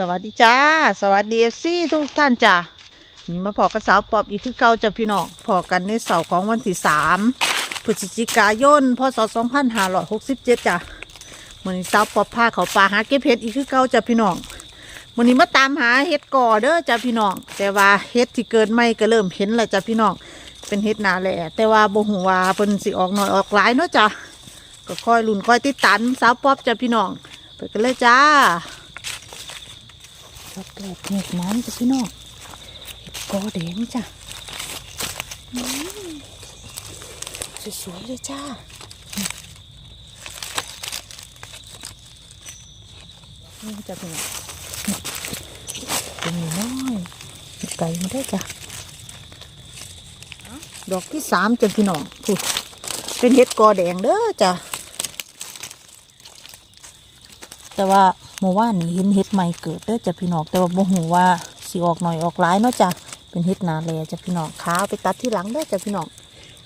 สวัสดีจ้า สวัสดีเอฟซีทุกท่านจ้านี่มาพอกับสาวปอบอีกคือเก่าจ้ะพี่น้องพอกันในเสาร์ของวันที่สามพฤศจิกายนพศสองพันห้าร้อยหกสิบเจ็ดจ้ะวันนี้สาวปอบพาเขาป่าหาเก็บเห็ดอีกคือเก่าจ้ะพี่น้องวันนี้มาตามหาเห็ดก่อเด้อจ้ะพี่น้อง แต่ว่าเห็ดที่เกิดใหม่ก็เริ่มเห็นแล้วจ้ะพี่น้องเป็นเห็ดนาแหล่แต่ว่าบ่หูว่าเพิ่นสิออกหน่อยออกหลายเนาะจ้ะก็ค่อยลุ้นค่อยติดตามสาวปอบจ้ะพี่น้องไปกันเลยจ้า ดอกแกลบเห็ดน้ำจ้ะพี่น้องเห็ดกอแดงจ้ะสวยๆเลยจ้านี่จะพี่น้องเป็นน้อยเห็ดไก่มาได้จ้ะดอกที่สามจ้ะพี่น้องพูดเป็นเห็ดกอแดงเด้อจ้ะแต่ว่า เมื่อวานนี้เห็นเห็ดใหม่เกิดเด้อจ้ะพี่น้องแต่ว่าบ่ฮู้ว่าสิออกหน่อยออกหลายเนาะจ้ะเป็นเห็ดนาแลจ้ะพี่น้องขาไปตัดที่หลังเด้อจ้ะพี่น้อง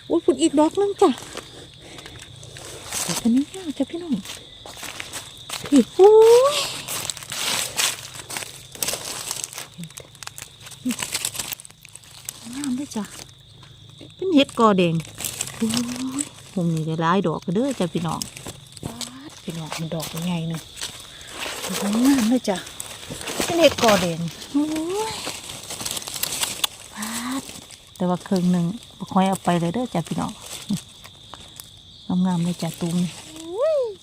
อุ้ยพุ่นอีกดอกนึงจ้ะดอกนี้ยาวจ้ะพี่น้องพี่โอ้ยงามเด้อจ้ะเป็นเห็ดกอแดงโอ้ยผมนี่ได้หลายดอกเด้อจ้ะพี่น้องพี่น้องมันดอกใหญ่หนึงสวย งามเลยจ้ะเป็นเห็ดกอแดงโอ้ยพาดแต่ว่าครึ่งหนึ่งบ่ค่อยเอาไปเลยเด้อจ้ะพี่น้องงามๆเลยจ้ะตุ้ม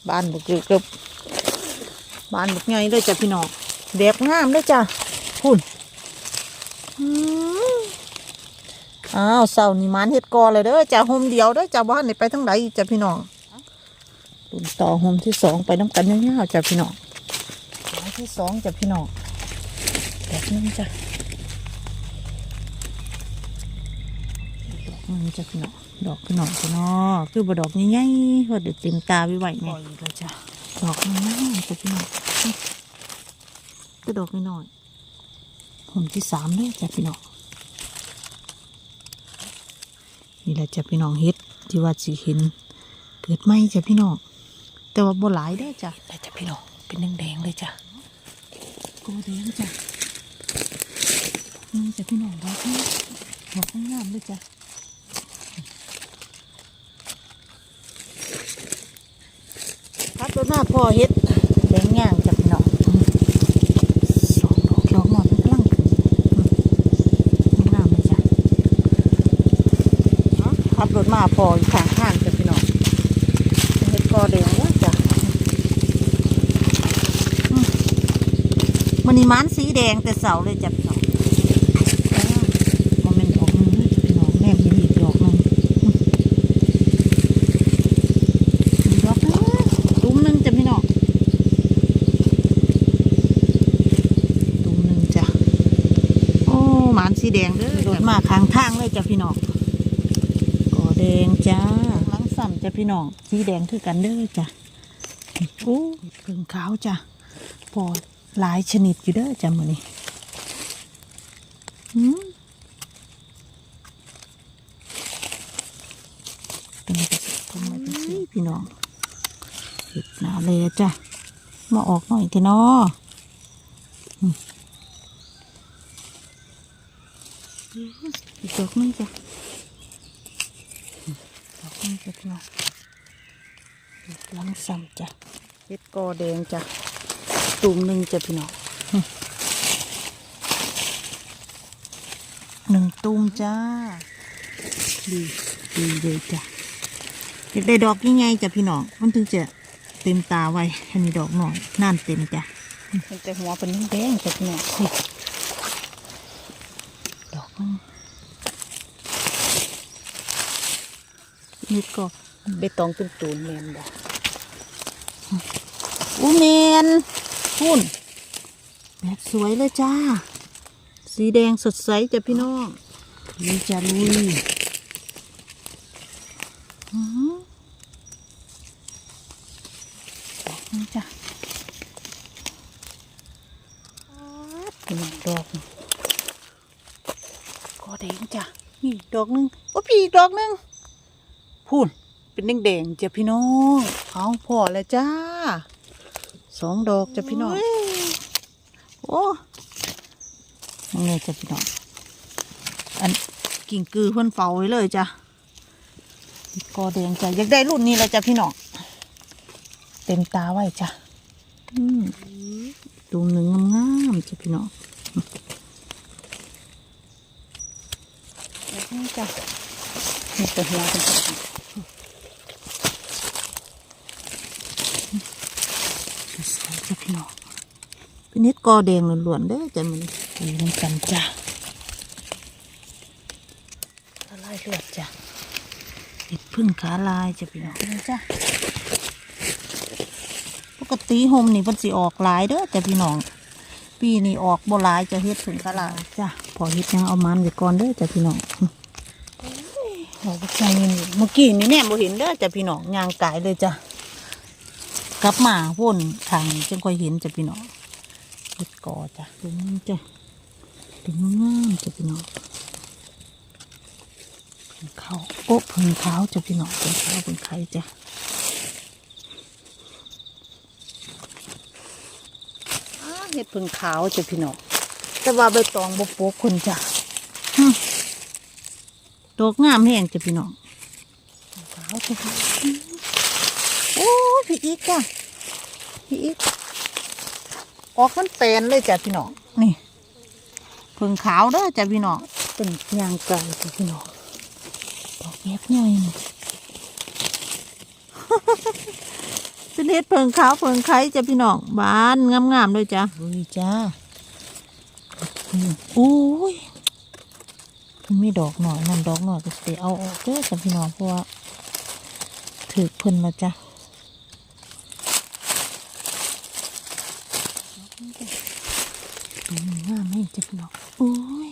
บ้านบุกเกือบบ้านบุกใหญ่เลยจ้ะพี่น้องแดกงามเลยจ้ะพุ่นอืมอ้าวเสานี่มันเห็ดกอเลยเด้อจ้ะโฮมเดียวเด้อจ้ะบ้านนี่ไปทั้งไหนจ้ะพี่น้องตุนต่อโฮมที่สองไปน้ำกันยาวๆจ้ะพี่น้องหมาย ที่สองจ้ะพี่น้องดอกหนึงจ้ะดอกหนึงจ้ะพี่น้องดอกพี่น้องจ้ะเนาะคือบดอกใหญ่ๆว่าเดี๋ยวเต็มตาไว้ไหวเนี่ยอีกแล้วจ้ะดอกน้อยๆจ้ะพี่น้องก็ดอกน้อยๆผมที่สามเลยจ้ะพี่น้องนี่แหละจ้ะพี่น้องเฮ็ดที่ว่าสิเห็นเกิดไหมจ้ะพี่น้องแต่ว่าบ่หลายเด้อจ้ะแต่จ้ะพี่น้องเป็นแดงๆเลยจ้ะโกแดงจ้ะนี่จะพี่น้องดอกนี้ดอกงามเลยจ้ะพัดต้นหน้าพ่อเฮ็ดแดงย่างจ้ะพี่น้องสองดอกดอกหมอนมันกำลังขึ้นงามเลยจ้ะขับรถมาพออยู่ข้างทางจ้ะพี่น้องเป็นเฮ็ดกอแดงเด้อจ้ะ มันนี่มันสีแดงแต่เสาเลยจับสองมันเป็นดอกนึงเลยจ้ะพี่น้องแม่มีอีกดอกนึงอืมอีกดอกนึงตุ้มหนึงจะพี่น้องตุ้มหนึงจ้ะโอ้หมานสีแดงเด้อรถมาข้างทางเลยจ้ะพี่น้องก่อแดงจ้าหลังสั่นจ้ะพี่น้องสีแดงคือกันเด้อจ้ะโอ้เพิ่งขาวจ้ะพอ หลายชนิดอยู่เด้อจ้ะมื้อนี้อืมเป็นกระสิบผมาเป็นสีพี่น้องเห็ดหนาเลยจ้ะ มาออกหน่อยเถอะเนอือีกดอกนึงจ้ะอืมดอกนึงจ้ะพี่น้องเห็ดลังซ้ำจ้ะเห็ดกอแดงจ้ะ ตุ่มหนึ่งจ้ะพี่น้องหนึ่งตุ่มจ้า ดีดีเลยจ้ะอยากได้ดอกยังไงจ้ะพี่น้องมันถึงจะเต็มตาไว้อันนี้ดอกหน่อยน่านเต็มจ้ะมันจะหัวเป็นแดงๆจ้ะพี่น้องนี่ดอกนึงนี่ก็ใบตองเป็นตูนแมนบ่อูเมน พุ่นแบบสวยเลยจ้า สีแดงสดใสจ้ะพี่น้องลุยจ้าลุยอื้อหือนี่จ้ะหน้องดอกนี่ก็แดงจ้ะ นี่ดอกหนึง โอ้พี่ดอกหนึงพูนเป็นแดงๆจ้ะพี่น้อง เอาพอแล้วจ้า สองดอกจ้ะพี่น้องโอ้ยังไงจ้ะพี่น้องอันกิ่งกือเพิ่นเฝ้าไว้เลยจ้ะกอแดงจ้ะอยากได้รุ่นนี้แล้วจ้ะพี่น้องเต็มตาไว้จ้ะอืมดูหนึ่งงามๆจ้ะพี่น้องแบบนี่จ้ะนี่ตัวหัวเป็นตัวสวยจ้ะพี่น้อง เป็นนิดกอแดงล้วนๆเด้อจ้ะมันดูน้ำกันจ้ะละลายเลือดจ้ะเห็ดพึ่งขาลายจะพี่น้องนี่จ้ะปกติโฮมนี่มันสิออกหลายเด้อแต่พี่น้อง ปีนี้ออกบ่หลายจะเฮ็ดพึ่งขาลายจ้ะพอเฮ็ดยังเอามันไว้ก่อนเด้อจ้ะพี่น้องเราก็ใช่นี่เมื่อกี้นี่แน่บ่เห็นเด้อจ้ะพี่น้องยางกายเลยจ้ะกลับมาวนทางนี้จึงค่อยเห็นจ้ะพี่น้อง เฮ็ดกอจ้ะตรงนี้จ้ะถึงงามจ้ะพี่น้องเขาโอ้เพึ่งขาจ้ะพี่น้องเพึ่งขาพึ่งไข่จ้ะอ้าเห็ดเพึ่งขาวจ้ะพี่น้องแต่ว่าใบตองบโปกคนจ้ะหึดอกงามแห้งจ้ะพี่น้องขาวจ้ะโอ้พี่อีกจ้ะพี่อีก ออกมันแตนเลยจ้ะพี่น้องนี่เพึ่งขาวเด้อจ้ะพี่น้องเป็นยางไกลจ้ะพี่น้องดอกแยบใหญ่นี่เป็นเห็ดเพิงขาวเพิงไข่จ้ะพี่น้องบานงามๆเลยจ้ะลุยจ้าโอ้ยมันมีดอกหน่อยนั่นดอกหน่อยก็สิเอาออกเด้อจ้ะพี่น้องเพราะว่าถือเพิ่นแล้วจ้ะดอกนี้งามให้จ้ะพี่น้องโอ้ย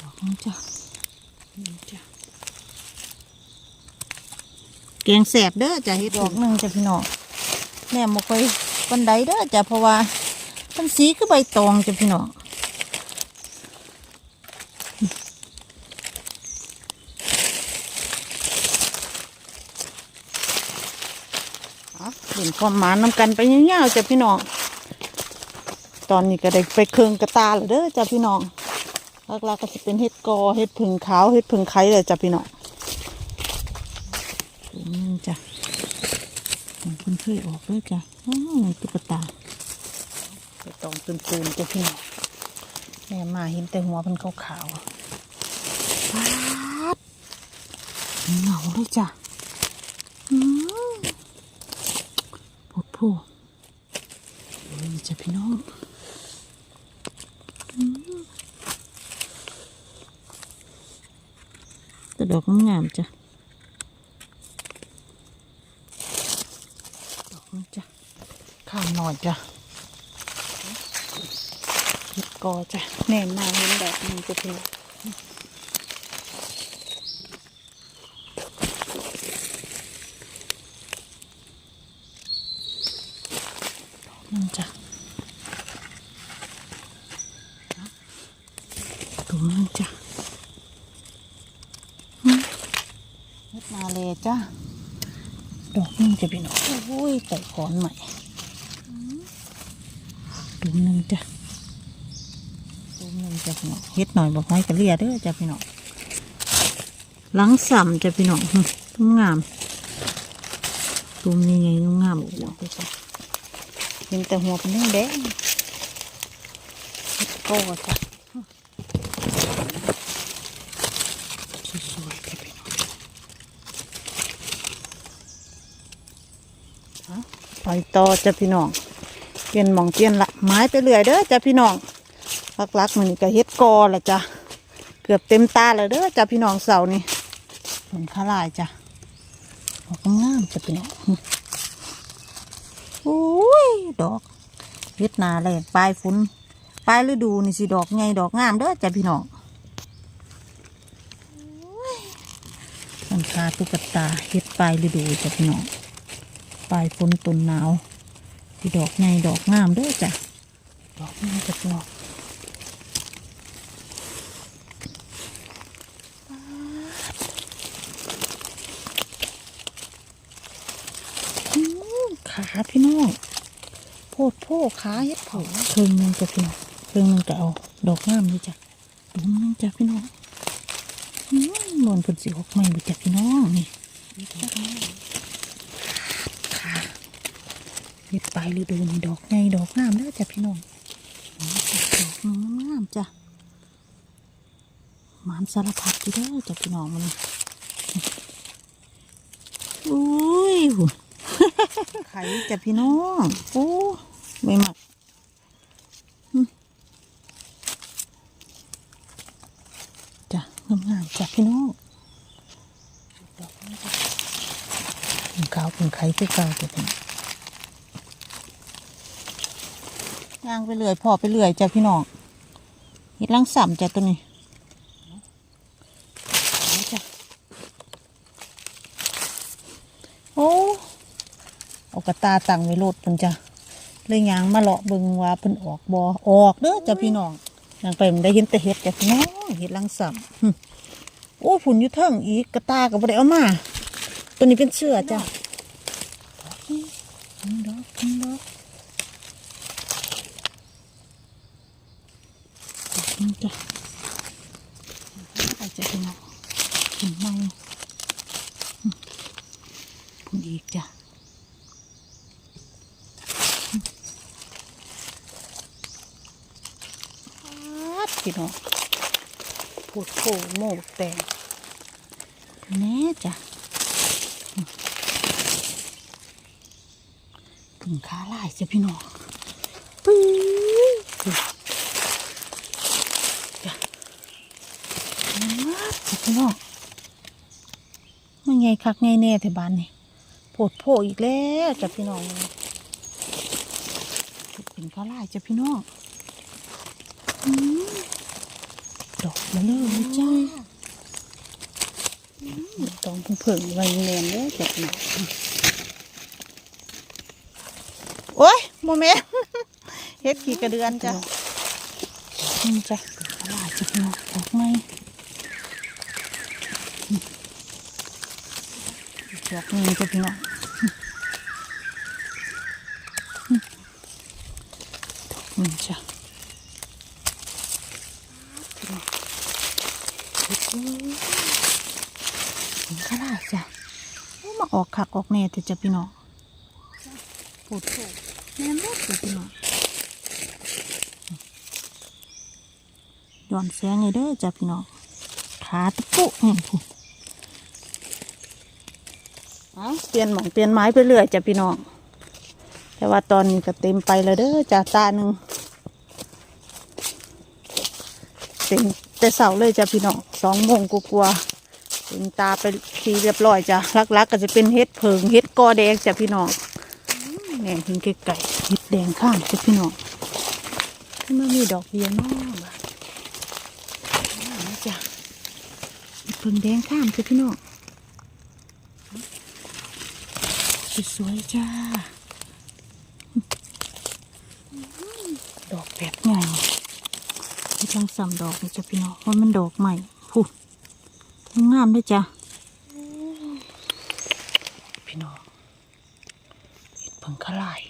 ดอกนี้จ้ะนี่จ้ะ แกงแสบเด้อจ้ะเฮ็ดดอกหนึ่งจ้ะพี่น้องแม่มาค่อยปันไดเด้อจ้ะเพราะว่ามันสีคือใบตองจ้ะพี่น้องเห็นความหมานนำกันไปยาวๆจ้ะพี่น้องตอนนี้ก็ได้ไปเคืองกระตาแล้วเด้อจ้ะพี่น้องหลักๆก็จะเป็นเห็ดกอเห็ดผึ่งขาวเห็ดผึ่งไข่เลยจ้ะพี่น้อง ตัวนี้จ้ะของคุณเคยออกด้วยจ้ะอ้าวตุ๊กตาไปตองตุนๆจ้ะพี่น้องแม่มาเห็นแต่หัวมันขาวๆป๊าดเหงาเลยจ้ะอืมปวดผู้นี่จ้ะพี่น้องแต่ดอกงามๆจ้ะ ดอกนี้จ้ะ ข้าม หน่อยจ้ะเห็ดกอจ้ะแน่นมาเห็นดอกนี้จะเป็นนั่นจ้ะตรงนั้นจ้ะเฮ็ดมาเลยจ้าดอกหนึงจะเป็นดอกโอ้ยใส่ขอนใหม่ ดอกหนึงจ้ะดอกหนึงจะพี่น้องเฮ็ดหน่อยบอกให้กระเลียเด้อจ้ะพี่น้องหลังสัมจะพี่น้องหึงามตูมยังไงงามๆอีกแล้วจ้ะเห็นแต่หัวเป็นแดงๆเฮ็ดโก้จ้ะสวยๆจ้ะพี่น้องไปต่อจ้ะพี่น้อง เปลี่ยนหมองเปลี่ยนละไม้ไปเรื่อยเด้อจ้ะพี่น้องลักๆมันนี่ก็เฮ็ดกอละจ้ะเกือบเต็มตาแล้วเด้อจ้ะพี่น้องเสานี่ผลข้าลายจ้ะดอกงามจ้ะเป็นดอกโอ้ยดอกเฮ็ดนาแรงปลายฝนปลายฤดูนี่สิดอกไงดอกงามเด้อจ้ะพี่น้องสังคาตุ๊กตาเฮ็ดปลายฤดูจ้ะพี่น้องปลายฝนต้นหนาว สิดอกไงดอกงามเด้อจ้ะ ดอกงามจ้ะพี่น้องอืมขาพี่น้องโพดโพขาเฮ็ดเผาเครื่องหนึงจ้ะพี่น้องเครื่องหนึงก็เอาดอกงามนี่จ้ะดุมหนึงจ้ะพี่น้องอืมนวลเพิ่นสิออกใหม่ดูจ้ะพี่น้องนี่ขา เฮ็ดไปฤดูนี่ดอกใหญ่ดอกงามเด้อจ้ะพี่น้องดอกงามจ้ะหมานสารพัดอยู่เด้อจ้ะพี่น้องมันอุ้ยไข่จ้ะพี่น้องโอ้ไม่หมักจ้ะงามๆจ้ะพี่น้องดอกนี้จ้ะเป็นขาวเป็นไข่คือเก่าจ้ะพี่น้อง ย่างไปเรื่อยพอไปเรื่อยจ้ะพี่น้องเห็ดลังสัมจ้ะตัวนี้เอาจ้ะโอ้เอากระตาตั้งไว้โลดเพิ่นจ้ะเลยยางมาเลาะเบิ่งว่าเพิ่นออกบ่ออกเด้อจ้ะพี่น้องยางไปมันได้เห็นแต่เห็ดจ้ะพี่น้องเห็ดลังสัมโอ้ฝุ่นอยู่เทิงอีกกระตาก็บ่ได้เอามา ตัวนี้เป็นเสื้อจ้ะดอกดอก นี่จ้ะไปจ้ะพี่น้องเห็นไหมหึฝุ่นอีกจ้ะพี่น้องพูดโผโมกแตงแน่จ้ะผึ่งขาลายจ้ะพี่น้องปื้ยจ้ะวัดจ้ะ พี่น้องมันไงคักไงแน่แต่บ้านนี่โผดโผอีกแล้วจ้ะพี่น้องเป็นขาลายจ้ะพี่น้องดอกมาเลยจ้าต้องเพิ่งไว้แนนเด้อจับหนักโอ้ยโมเมนเฮ็ดขี่กระเดือนจ้ะนี่จ้ะลายจุดหนักดอกไม้ ดอกนี้จ้ะพี่น้องดอกนี้จ้ะถึงขนาดจ้ะโอ้มาออกขักออกแน่แต่จะพี่น้องปวดโผแม่นบ่จ้ะพี่น้องย้อนแสงไงเด้อจ้ะพี่น้องขาตะปุแห่งผู้ เปลี่ยนหมองเปลี่ยนไม้ไปเรื่อยจ้ะพี่น้อง แต่ว่าตอนนี้ก็เต็มไปแล้วเด้อจ้ะตาหนึ่งเต็มแต่เสาเลยจ้ะพี่น้องสองโมงกลัวๆเป็นตาไปทีเรียบร้อยจ้ะลักๆกก็จะเป็นเฮ็ดเพิงเฮ็ดกอแดงจ้ะพี่น้องแหน่เห็นไก่เฮ็ดแดงข้างจ้ะพี่น้องที่มันมีดอกเบี้ยน้องจ้ะเพิงแดงข้างจ้ะพี่น้อง สวยๆจ้า ดอกแบบใหญ่ที่ทั้งสามดอกนี่จ้ะพี่น้องเพราะมันดอกใหม่พูงามด้วยจ้ะพี่น้องเห็ดเพิ่งขลาย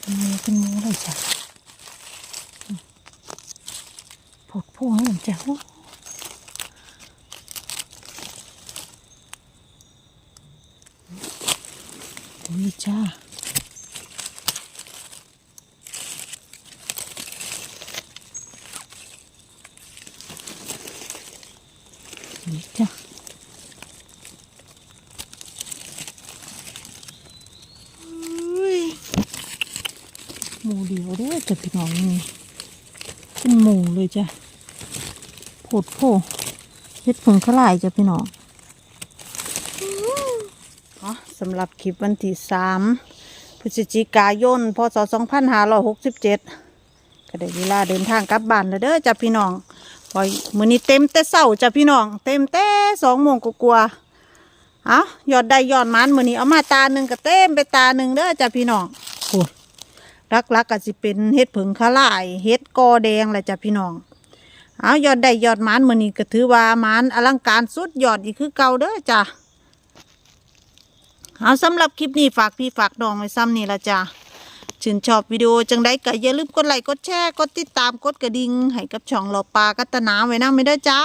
เป็นเนื้อเป็นเนื้อเลยจ้ะผดพวงให้ผมจ้ะ นี่จ้านี่จ้ะอุ้ยหมูเดียวเด้อจ้ะพี่น้องนี่เป็นหมูเลยจ้ะโผดโผเฮ็ดผงขลายจ้ะพี่น้องอื้อ สำหรับคลิปวันที่สามพฤศจิกายน พศสองพันห้าร้อยหกสิบเจ็ดก็ได้เวลาเดินทางกลับบ้านแล้วเด้อจ้ะพี่น้องพอยมือนี้เต็มแต่เศร้าจ้ะพี่น้อง เต็มแต่สองโมงกว่าๆเอายอดได้ยอดมันมือนี้เอามาตาหนึ่งก็เต็มไปตาหนึ่งเด้อจ้ะพี่น้องโอ้ยรักๆก็สิเป็นเฮ็ดผึ่งขลายเฮ็ดกอแดงแหละจ้ะพี่น้องเอายอดได้ยอดมันมือนี้ก็ถือว่ามันอลังการสุดยอดอีกคือเก่าเด้อจ้ะ เอาสำหรับคลิปนี้ฝากพี่ฝากน้องไว้ซ้ำนี่ละจ้ะชื่นชอบวิดีโอจังได้ก็อย่าลืมกดไลค์กดแชร์กดติดตามกดกระดิ่งให้กับช่องเราปลากัตนาไว้นะไม่ได้จ้า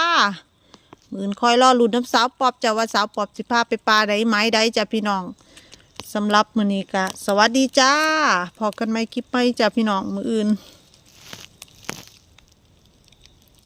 มื่นคอยรอลุ้นน้ำสาวปอบจ้ะว่าสาวปอบสิพาไปปลาใดไม้ใดจ้ะพี่น้องสำหรับมือนี้ก็สวัสดีจ้าพอกันไหมคลิปไปจ้ะพี่น้องมืออื่น